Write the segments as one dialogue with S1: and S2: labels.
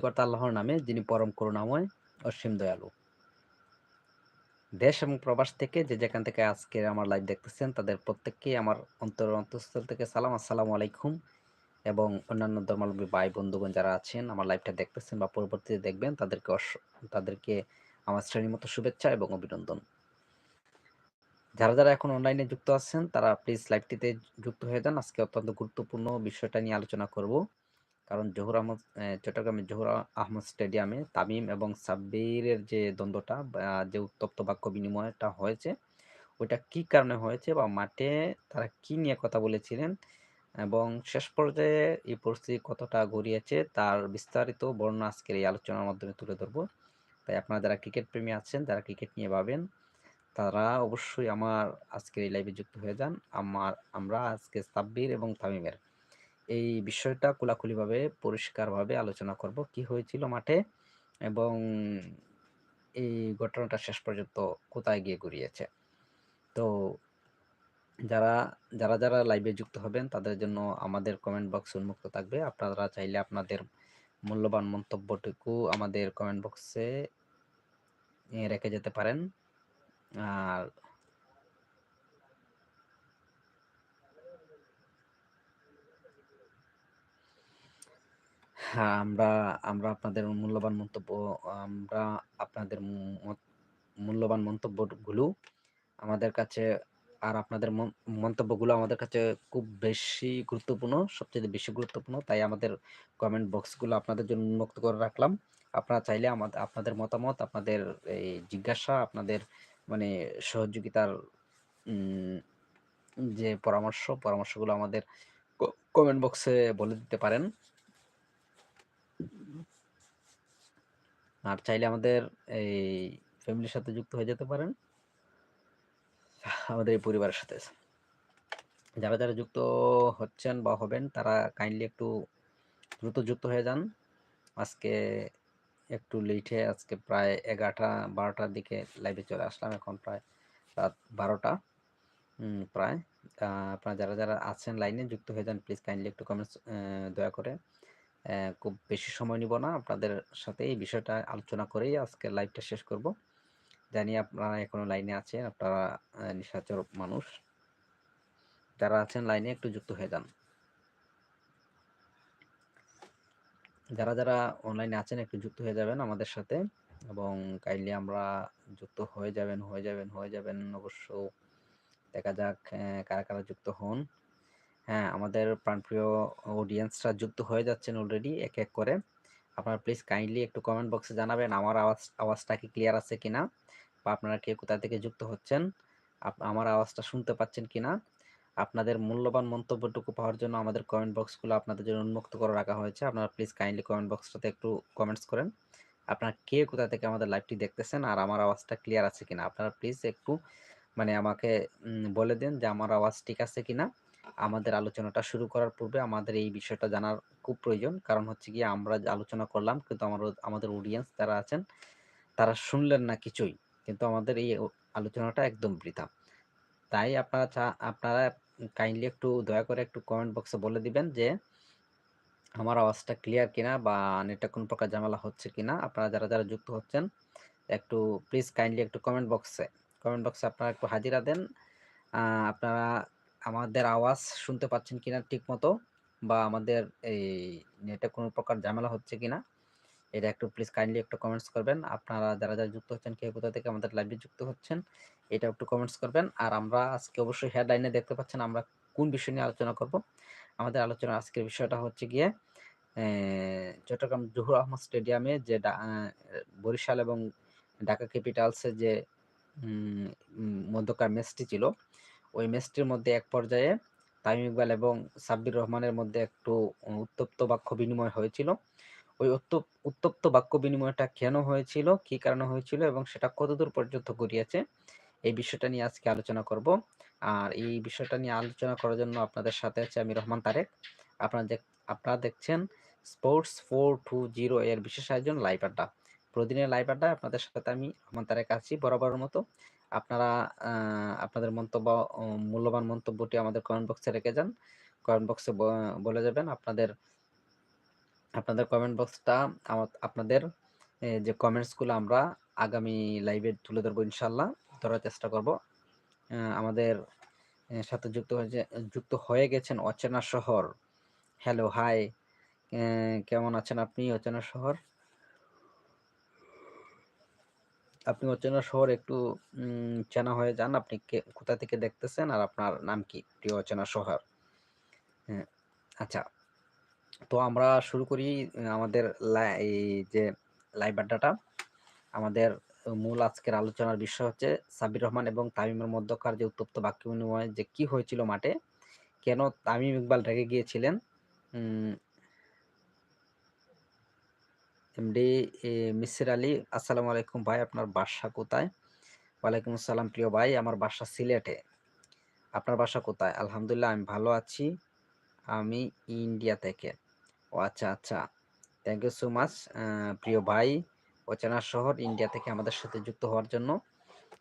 S1: কর্তা আল্লাহর নামে, যিনি পরম করুণাময়, অসীম দয়ালু। দেশ এবং প্রবাস থেকে যে যেখান থেকে আজকে আমার লাইভ দেখতেছেন, তাদের প্রত্যেককেই আমার অন্তর অন্তঃস্থল থেকে সালাম। আসসালামু আলাইকুম। এবং অন্যান্য ধর্মাবলম্বী ভাই, বন্ধুগণ যারা আছেন, আমার লাইভটা দেখতেছেন বা পরবর্তীতে দেখবেন, তাদেরকে তাদেরকে আমার শ্রেণির মতো শুভেচ্ছা এবং অভিনন্দন। যারা যারা এখন অনলাইনে যুক্ত আছেন, তারা প্লিজ লাইভটিতে যুক্ত হয়ে যান। আজকে অত্যন্ত গুরুত্বপূর্ণ বিষয়টা নিয়ে আলোচনা করব। কারণ জহুর আহমদ চট্টগ্রামের জহুর আহমদ স্টেডিয়ামে তামিম এবং সাব্বিরের যে দ্বন্দ্বটা যে উত্তপ্ত বাক্য বিনিময়টা হয়েছে, ওইটা কি কারণে হয়েছে বা মাঠে তারা কি নিয়ে কথা বলেছিলেন এবং শেষ পর্যায়ে এই পরিস্থিতি কতটা গড়িয়েছে তার বিস্তারিত বর্ণনা আজকের এই আলোচনার মাধ্যমে তুলে ধরবো। তাই আপনারা যারা ক্রিকেট প্রেমী আছেন, যারা ক্রিকেট নিয়ে ভাবেন, তারা অবশ্যই আমার আজকের এই লাইভে যুক্ত হয়ে যান। আমার, আমরা আজকে সাব্বির এবং তামিমের। এই বিষয়টা কোলাকুলিভাবে পরিষ্কারভাবে আলোচনা করব কি হয়েছিল মাঠে এবং এই ঘটনাটা শেষ পর্যন্ত কোথায় গিয়ে ঘুরিয়েছে তো যারা যারা যারা লাইভে যুক্ত হবেন তাদের জন্য আমাদের কমেন্ট বক্স উন্মুক্ত থাকবে। আপনারা চাইলে আপনাদের মূল্যবান মন্তব্যটুকু আমাদের কমেন্ট বক্সে রেখে যেতে পারেন। আর আমরা আমরা আপনাদের মূল্যবান মন্তব্য, আমরা আপনাদের মূল্যবান মন্তব্যগুলো আমাদের কাছে, আর আপনাদের মন্তব্যগুলো আমাদের কাছে খুব বেশি গুরুত্বপূর্ণ, সবচেয়ে বেশি গুরুত্বপূর্ণ। তাই আমাদের কমেন্ট বক্সগুলো আপনাদের জন্য উন্মুক্ত করে রাখলাম। আপনারা চাইলে আমাদের আপনাদের মতামত, আপনাদের এই জিজ্ঞাসা, আপনাদের মানে সহযোগিতার যে পরামর্শ, পরামর্শগুলো আমাদের কমেন্ট বক্সে বলে দিতে পারেন। আর চাইলে আমাদের এই ফ্যামিলির সাথে যুক্ত হয়ে যেতে পারেন। আমাদের এই পরিবারের সাথে। যারা যারা যুক্ত হচ্ছেন বা হবেন, তারা কাইন্ডলি একটু দ্রুত যুক্ত হয়ে যান। আজকে একটু লেটে আজকে প্রায় এগারোটা, বারোটার দিকে লাইভে চলে আসলাম। এখন প্রায় রাত বারোটা প্রায়। আপনারা যারা যারা আছেন লাইনে যুক্ত হয়ে যান। প্লিজ কাইন্ডলি একটু কমেন্টস দয়া করে। খুব বেশি সময় নিব না। আপনাদের সাথে এই বিষয়টা আলোচনা করেই আজকে লাইভটা শেষ করব। জানি আপনারা এখনও লাইনে আছেন, আপনারা নিশাচর মানুষ। যারা আছেন লাইনে একটু যুক্ত হয়ে যান। যারা যারা অনলাইনে আছেন একটু যুক্ত হয়ে যাবেন আমাদের সাথে এবং কাইন্ডলি আমরা যুক্ত হয়ে যাবেন হয়ে যাবেন হয়ে যাবেন অবশ্য দেখা যাক কারা কারা যুক্ত হন। হ্যাঁ আমাদের প্রাণপ্রিয় অডিয়েন্সরা যুক্ত হয়ে যাচ্ছেন অলরেডি এক এক করে। আপনারা প্লিজ কাইন্ডলি একটু কমেন্ট বক্সে জানাবেন আমার আওয়াজ, আওয়াজটা কি ক্লিয়ার আছে কিনা বা আপনারা কে কোথা থেকে যুক্ত হচ্ছেন আমার আওয়াজটা শুনতে পাচ্ছেন কিনা? আপনাদের মূল্যবান মন্তব্যটুকু পাওয়ার জন্য আমাদের কমেন্ট বক্সগুলো আপনাদের জন্য উন্মুক্ত করে রাখা হয়েছে। আপনারা প্লিজ কাইন্ডলি কমেন্ট বক্সটাতে একটু কমেন্টস করেন। আপনারা কে কোথা থেকে আমাদের লাইভটি দেখতেছেন আর আমার আওয়াজটা ক্লিয়ার আছে কিনা? আপনারা প্লিজ একটু মানে আমাকে বলে দেন যে আমার আওয়াজ ঠিক আছে কিনা। আমাদের আলোচনাটা শুরু করার পূর্বে আমাদের এই বিষয়টা জানার খুব প্রয়োজন। কারণ হচ্ছে গিয়ে আমরা আলোচনা করলাম, কিন্তু আমার আমাদের অডিয়েন্স যারা আছেন, তারা শুনলেন না কিছুই। কিন্তু আমাদের এই আলোচনাটা একদম বৃথা। তাই আপনারা চা, আপনারা কাইন্ডলি একটু দয়া করে একটু কমেন্ট বক্সে বলে দিবেন যে, আমার আওয়াজটা ক্লিয়ার কিনা বা নেটটা কোন প্রকার ঝামেলা হচ্ছে কিনা। আপনারা যারা যারা যুক্ত হচ্ছেন, একটু প্লিজ কাইন্ডলি একটু কমেন্ট বক্সে কমেন্ট বক্সে আপনারা একটু হাজিরা দেন। আপনারা আমাদের আওয়াজ শুনতে পাচ্ছেন কিনা ঠিক মতো বা আমাদের এই নেটে কোনো প্রকার ঝামেলা হচ্ছে কিনা, এটা একটু প্লিজ কাইন্ডলি একটু কমেন্টস করবেন। আপনারা যারা যারা যুক্ত হচ্ছেন, কে কোথা থেকে আমাদের লাইভে যুক্ত হচ্ছেন এটা একটু কমেন্টস করবেন। আর আমরা আজকে অবশ্যই হেডলাইনে দেখতে পাচ্ছেন আমরা কোন বিষয় নিয়ে আলোচনা করব। আমাদের আলোচনা আজকের বিষয়টা হচ্ছে গিয়ে চট্টগ্রাম জহুর আহমদ স্টেডিয়ামে যে বরিশাল এবং ঢাকা ক্যাপিটালসের যে মধ্যকার ম্যাচটি ছিল ওই ম্যাচটির মধ্যে এক পর্যায়ে তামিম ইকবাল এবং সাব্বির রহমানের মধ্যে একটু উত্তপ্ত বাক্য বিনিময় হয়েছিল। ওই উত্তপ্ত বাক্য বিনিময়টা কেন হয়েছিল, কি কারণে হয়েছিল এবং সেটা কতদূর পর্যন্ত গড়িয়েছে, এই বিষয়টা নিয়ে আজকে আলোচনা করব। আর এই বিষয়টা নিয়ে আলোচনা করার জন্য আপনাদের সাথে আছে আমি রহমান তারেক। আপনারা আপনারা দেখছেন স্পোর্টস ফোর টু জিরো এর বিশেষ আয়োজন লাইভ আড্ডা। প্রতিদিনের লাইভ আড্ডা আপনাদের সাথে আমি রহমান তারেক আছি বরাবরের মতো। আপনারা আপনাদের মন্তব্য মূল্যবান মন্তব্যটি আমাদের কমেন্ট বক্সে রেখে যান কমেন্ট বক্সে বলে যাবেন আপনাদের আপনাদের কমেন্ট বক্সটা আপনাদের যে কমেন্টসগুলো আমরা আগামী লাইভে তুলে ধরবো ইনশাল্লাহ ধরার চেষ্টা করব। আমাদের সাথে যুক্ত হয়েছে যুক্ত হয়ে গেছেন অচেনা শহর। Hello, hi. কেমন আছেন আপনি অচেনা শহর? আপনি অচেনা শহর একটু চেনা হয়ে যান। আপনি কে কোথা থেকে দেখতেছেন আর আপনার নাম কি? প্রিয় অচেনা শহর। হ্যাঁ, আচ্ছা। তো আমরা শুরু করি আমাদের এই যে লাইভ আড্ডাটা। আমাদের মূল আজকের আলোচনার বিষয় হচ্ছে সাবির রহমান এবং তামিমের মধ্যকার যে উত্তপ্ত বাক্য বিনিময় যে কি হয়েছিল মাঠে? কেন তামিম ইকবাল রেগে গিয়েছিলেন? এমডি মিসির আলী, আসসালামু আলাইকুম ভাই আপনার বাসা কোথায়? ওয়ালাইকুম আসসালাম প্রিয় ভাই আমার বাসা সিলেটে। আপনার বাসা কোথায়? আলহামদুলিল্লাহ আমি ভালো আছি। আমি ইন্ডিয়া থেকে। ও আচ্ছা, আচ্ছা। থ্যাংক ইউ সো মাচ প্রিয় ভাই অচেনা শহর ইন্ডিয়া থেকে আমাদের সাথে যুক্ত হওয়ার জন্য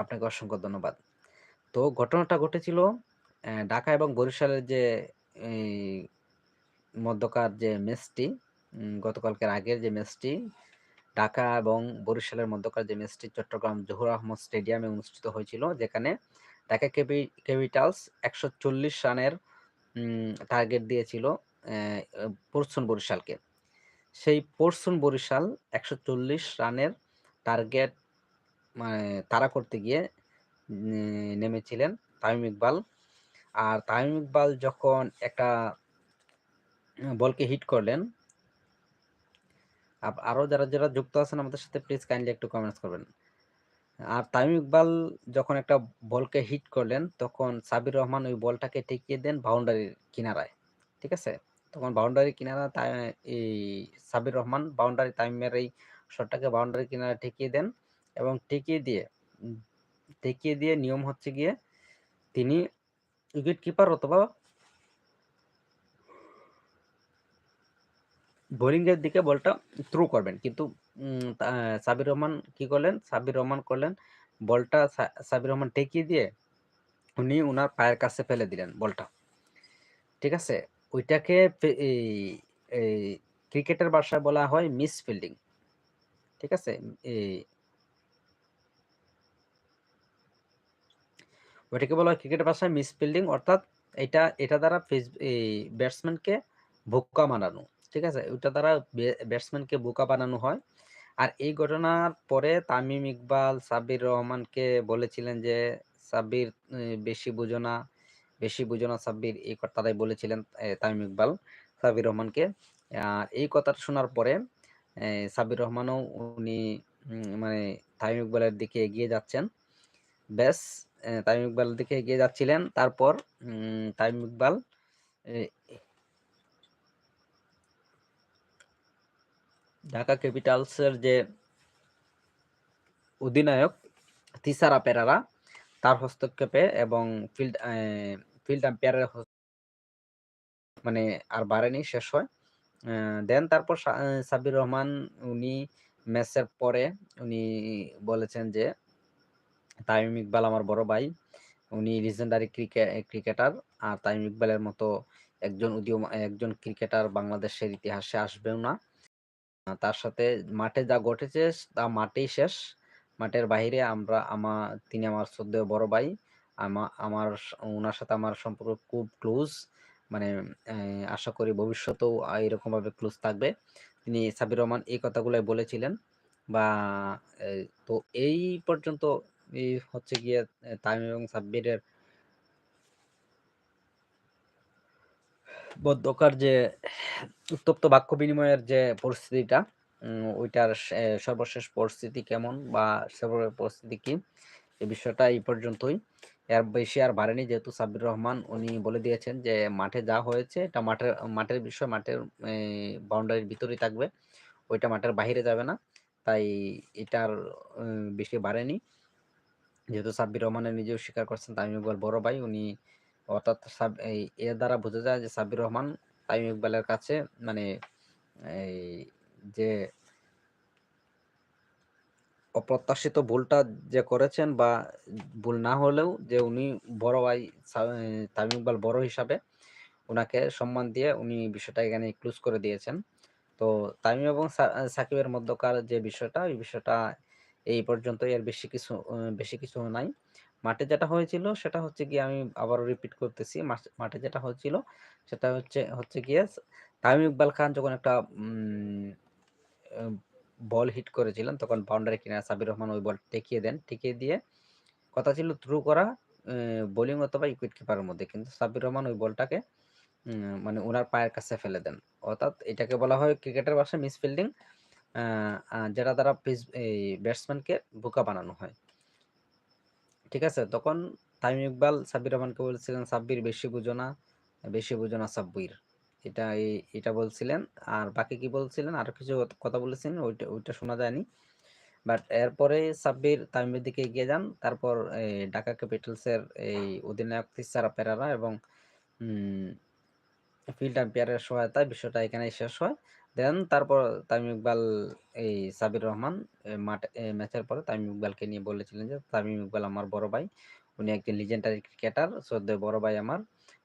S1: আপনাকে অসংখ্য ধন্যবাদ। তো ঘটনাটা ঘটেছিল ঢাকা এবং বরিশালের যে মধ্যকার যে ম্যাচটি গতকালকের আগের যে ম্যাচটি, ঢাকা এবং বরিশালের মধ্যকার যে ম্যাচটি চট্টগ্রাম জহুর আহমদ স্টেডিয়ামে অনুষ্ঠিত হয়েছিল, যেখানে ঢাকা ক্যাপি, ক্যাপিটালস ১৪০ রানের টার্গেট দিয়েছিল পরশুন বরিশালকে। সেই পরশুন বরিশাল ১৪০ রানের টার্গেট মানে তাড়া করতে গিয়ে নেমেছিলেন তামিম ইকবাল। আর তামিম ইকবাল যখন একটা বলকে হিট করলেন আপ আরও যারা, যারা যুক্ত আছেন আমাদের সাথে প্লিজ কাইন্ডলি একটু কমেন্টস করবেন। আর তামিম ইকবাল যখন একটা বলকে হিট করলেন তখন সাবির রহমান ওই বলটাকে ঠেকিয়ে দেন বাউন্ডারির কিনারায়। ঠিক আছে? তখন বাউন্ডারির কিনারা এই সাবির রহমান বাউন্ডারি তামিমের এই শটটাকে বাউন্ডারি কিনারায় ঠেকিয়ে দেন এবং ঠেকিয়ে দিয়ে ঠেকিয়ে দিয়ে নিয়ম হচ্ছে গিয়ে তিনি উইকেট কিপার অথবা বোলিং এর দিকে বলটা থ্রু করবেন। কিন্তু সাবির রহমান কি করলেন? সাবির রহমান করলেন, বলটা সাবির রহমান টেকিয়ে দিয়ে উনি উনার পায়ের কাছে ফেলে দিলেন বলটা। ঠিক আছে? ওইটাকে এই ক্রিকেটের ভাষায় বলা হয় মিস ফিল্ডিং। ঠিক আছে? ওইটাকে বলা হয় ক্রিকেটের ভাষায় মিস ফিল্ডিং অর্থাৎ এটা এটা দ্বারা এই ব্যাটসম্যানকে বোকা বানানো। ঠিক আছে? ওইটা দ্বারা ব্যাটসম্যানকে বোকা বানানো হয়। আর এই ঘটনার পরে তামিম ইকবাল সাব্বির রহমানকে বলেছিলেন যে, "সাব্বির বেশি বুঝো না, বেশি বুঝো না সাব্বির" এই কথাটাই বলেছিলেন তামিম ইকবাল সাব্বির রহমানকে। আর এই কথাটা শোনার পরে সাব্বির রহমানও উনি মানে তামিম ইকবালের দিকে এগিয়ে যাচ্ছেন। ব্যাস তামিম ইকবালের দিকে এগিয়ে যাচ্ছিলেন। তারপর তামিম ইকবাল ঢাকা ক্যাপিটালসের যে অধিনায়ক তিসারা পেরেরা তার হস্তক্ষেপে এবং ফিল্ড ফিল্ড আম্পায়ারের মানে আর বাড়েনি শেষ হয়। দেন তারপর সা এ সাব্বির রহমান উনি ম্যাচের পরে উনি বলেছেন যে, "তামিম ইকবাল আমার বড় ভাই। উনি ক্রিকে ক্রিকেটার। আর তামিম ইকবালের মতো একজন উদীয়মা একজন ক্রিকেটার বাংলাদেশের ইতিহাসে আসবেও না। তার সাথে মাঠে যা ঘটেছে তা মাঠেই শেষ। মাঠের বাহিরে আমরা, আমা, তিনি আমার শ্রদ্ধেয় বড় ভাই। আমা, আমার ওনার সাথে আমার সম্পর্ক খুব ক্লোজ। মানে আশা করি ভবিষ্যতেও এরকমভাবে ক্লোজ থাকবে।" তিনি সাবির রহমান এই কথাগুলাই বলেছিলেন। বা তো এই পর্যন্ত এই হচ্ছে গিয়ে তামিম এবং সাব্বিরের মধ্যকার যে উত্তপ্ত বাক্য বিনিময়ের যে পরিস্থিতিটা ওইটার সর্বশেষ পরিস্থিতি কেমন বা সর্ব পরিস্থিতি কি? এই বিষয়টা এই পর্যন্তই। এর বেশি আর বাড়েনি যেহেতু সাব্বির রহমান উনি বলে দিয়েছেন যে, "মাঠে যা হয়েছে এটা মাঠের মাঠের বিষয় মাঠের বাউন্ডারির ভিতরেই থাকবে। ওইটা মাঠের বাহিরে যাবে না।" তাই এটার বেশি বাড়েনি। যেহেতু সাব্বির রহমানের নিজেও স্বীকার করছেন তামিম বড় ভাই। উনি অর্থাৎ এই এর দ্বারা বোঝা যায় যে সাব্বির রহমান তাইম ইকবালের কাছে মানে এই যে অপ্রত্যাশিত ভুলটা যে করেছেন বা ভুল না হলেও যে উনি বড় ভাই তামিম ইকবাল বড় হিসাবে ওনাকে সম্মান দিয়ে উনি বিষয়টা এখানে ক্লোজ করে দিয়েছেন। তো তামিম এবং সাকিবের মধ্যকার যে বিষয়টা, ওই বিষয়টা এই পর্যন্তই এর বেশি কিছু বেশি কিছু নাই। মাঠে যেটা হয়েছিল সেটা হচ্ছে গিয়ে আমি আবারও রিপিট করতেছি। মাঠে যেটা হয়েছিল সেটা হচ্ছে হচ্ছে গিয়ে তামিম ইকবাল খান যখন একটা বল হিট করেছিলেন, তখন বাউন্ডারি কিনারে সাবির রহমান ওই বল ঠেকিয়ে দেন। ঠেকিয়ে দিয়ে কথা ছিল থ্রু করা বোলিং অথবা উইকেট কিপারের মধ্যে। কিন্তু সাবির রহমান ওই বলটাকে মানে ওনার পায়ের কাছে ফেলে দেন। অর্থাৎ এটাকে বলা হয় ক্রিকেটের ভাষায় মিস ফিল্ডিং আ আ, যেটা দ্বারা এই ব্যাটসম্যানকে বোকা বানানো হয়। ঠিক আছে? তখন তামিম ইকবাল সাব্বির রহমানকে বলছিলেন, "সাব্বির বেশি বুঝো না, বেশি বুঝো না সাব্বির।" এটা এটা বলছিলেন। আর বাকি কি বলছিলেন আরও কিছু কথা বলেছিলেন ওইটা ওইটা শোনা যায়নি। বাট এরপরে সাব্বির তামিমের দিকে এগিয়ে যান। তারপর ঢাকা ক্যাপিটালসের এই অধিনায়ক তিসারা পেরারা এবং ফিল্ড আম্পায়ারের সহায়তায় বিষয়টা এখানেই শেষ হয়। দেন তারপর তামিম ইকবাল এই সাবির রহমান মাঠে ম্যাচের পরে তামিম ইকবালকে নিয়ে বলেছিলেন যে, "তামিম ইকবাল আমার বড় ভাই। উনি একজন লিজেন্ডারি ক্রিকেটার। শ্রদ্ধেয় বড় ভাই আমার।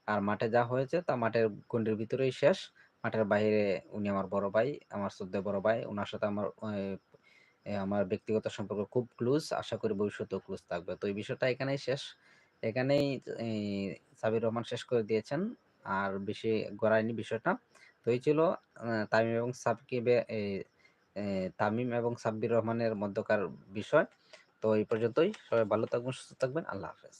S1: আর মাঠে যা হয়েছে তা মাঠের গণ্ডির ভিতরেই শেষ। মাঠের বাহিরে উনি আমার বড় ভাই, আমার শ্রদ্ধেয় বড় ভাই। ওনার সাথে আমার আমার ব্যক্তিগত সম্পর্ক খুব ক্লোজ। আশা করি ভবিষ্যতেও ক্লোজ থাকবে।" তো এই বিষয়টা এখানেই শেষ। এখানেই এই সাব্বির রহমান শেষ করে দিয়েছেন। আর বেশি গড়ায়নি বিষয়টা। তো এই ছিল তামিম এবং সাবকিবে তামিম এবং সাব্বির রহমানের মধ্যকার বিষয়। তো এই পর্যন্তই। সবাই ভালো থাকবেন, সুস্থ থাকবেন। আল্লাহ হাফেজ।